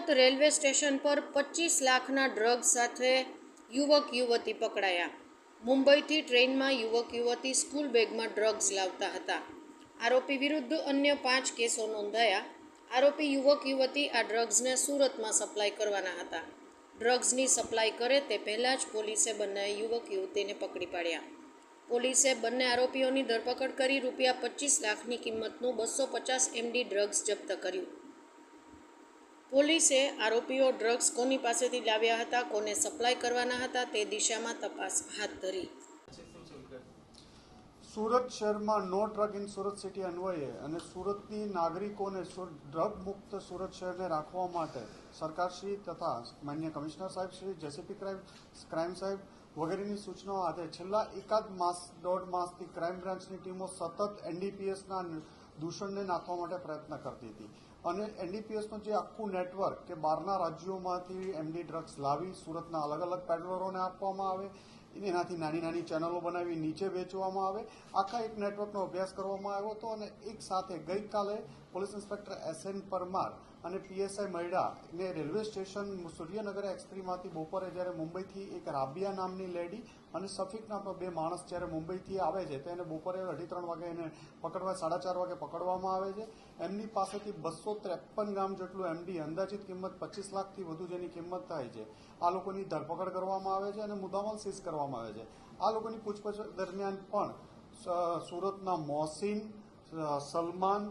Surat railway station પર પચીસ લાખના ડ્રગ્સ સાથે યુવક યુવતી પકડાયા. મુંબઈથી ટ્રેનમાં યુવક યુવતી સ્કૂલ બેગમાં ડ્રગ્સ લાવતા હતા. આરોપી વિરુદ્ધ અન્ય પાંચ કેસો નોંધાયા. આરોપી યુવક યુવતી આ ડ્રગ્સને સુરતમાં સપ્લાય કરવાના હતા. ડ્રગ્સની સપ્લાય કરે તે પહેલાં જ પોલીસે બંને યુવક યુવતીને પકડી પાડ્યા. પોલીસે બંને આરોપીઓની ધરપકડ કરી રૂપિયા પચીસ લાખની કિંમતનું બસો પચાસ એમડી ડ્રગ્સ જપ્ત કર્યું. પોલીસે આરોપીઓ ડ્રગ્સ કોની પાસેથી લાવ્યા હતા, કોને સપ્લાય કરવાના હતા તે દિશામાં તપાસ હાથ ધરી. સુરત શહેરમાં no drug in Surat city અન્વયે અને સુરતની નાગરિકોને ડ્રગ મુક્ત સુરત શહેરને રાખવા માટે સરકારશ્રી તથા માન્ય કમિશનર સાહેબ શ્રી, જેસીપી ક્રાઇમ ક્રાઇમ સાહેબ વગેરેની સૂચનાઓ આધારે છેલ્લા એકાદ માસ, દોઢ માસથી ક્રાઇમ બ્રાન્ચની ટીમો સતત એનડીપીએસના દૂષણને નાખવા માટે પ્રયત્ન કરતી હતી. અને એનડીપીએસનું જે આખું નેટવર્ક કે બહારના રાજ્યોમાંથી એમડી ડ્રગ્સ લાવી, સુરતના અલગ અલગ પેડલરોને આપવામાં આવે, એનાથી નાની નાની ચેનલો બનાવી, નીચે વેચવામાં આવે, આખા એક નેટવર્કનો અભ્યાસ કરવામાં આવ્યો હતો અને એક સાથે ગઈકાલે police inspector S N Parmar અને પીએસઆઈ મૈડા ને રેલવે સ્ટેશન સૂર્યનગર એક્સપ્રીમાંથી બપોરે જ્યારે મુંબઈથી એક રાબિયા નામની લેડી અને સફીક નામનો બે માણસ જ્યારે મુંબઈથી આવે છે, તો એને બપોરે અઢી ત્રણ વાગે એને પકડવા, સાડા ચાર વાગે પકડવામાં આવે છે. એમની પાસેથી બસો ત્રેપન ગ્રામ જેટલું એમડી, અંદાજિત કિંમત પચીસ લાખથી વધુ જેની કિંમત થાય છે. આ લોકોની ધરપકડ કરવામાં આવે છે અને મુદ્દામાલ સીઝ કરવામાં આવે છે. આ લોકોની પૂછપરછ દરમિયાન પણ સુરતના મોહસિન સલમાન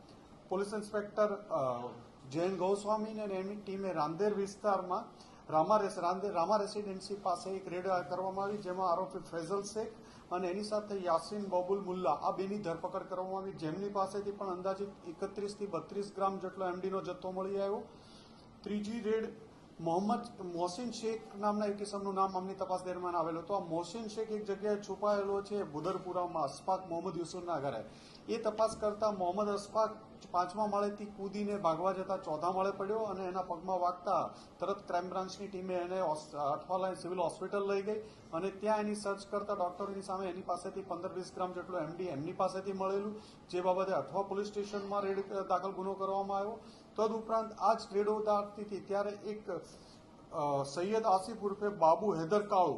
પોલીસ ઇન્સ્પેક્ટર જયંત ગૌસ્વામી અને એમની ટીમે રાંદેર વિસ્તારમાં રામા રાંદેર, રામા રેસિડેન્સી પાસે એક રેડ કરવામાં આવી, જેમાં આરોપી ફૈઝલ શેખ અને એની સાથે યાસીન બબુલ મુલ્લા, આ બેની ધરપકડ કરવામાં આવી. જેમની પાસેથી પણ અંદાજિત એકત્રીસથી બત્રીસ ગ્રામ જેટલો એમડીનો જથ્થો મળી આવ્યો. ત્રીજી રેડ મોહમ્મદ, મોહસિન શેખ નામના એક કિસમનું નામ આમની તપાસ દરમિયાન આવેલું તો આ મોહસિન શેખ એક જગ્યાએ છુપાયેલો છે બુદરપુરામાં અસ્પાક મોહમ્મદ યુસુફના ઘરે. એ તપાસ કરતા મોહમ્મદ અશફાક પાંચમા માળેથી કૂદીને ભાગવા જતા ચોથા માળે પડ્યો અને એના પગમાં વાગતા તરત ક્રાઇમ બ્રાન્ચની ટીમે એને અઠવાલા સિવિલ હોસ્પિટલ લઈ ગઈ અને ત્યાં એની સર્ચ કરતા ડોક્ટરોની સામે એની પાસેથી પંદર વીસ ગ્રામ જેટલું એમડી એમની પાસેથી મળેલું, જે બાબતે અઠવા પોલીસ સ્ટેશનમાં રેડ દાખલ ગુનો કરવામાં આવ્યો. તદુપરાંત આ જ રેડો દાખતી ત્યારે એક સૈયદ આસિફ ઉર્ફે બાબુ હૈદર કાળુ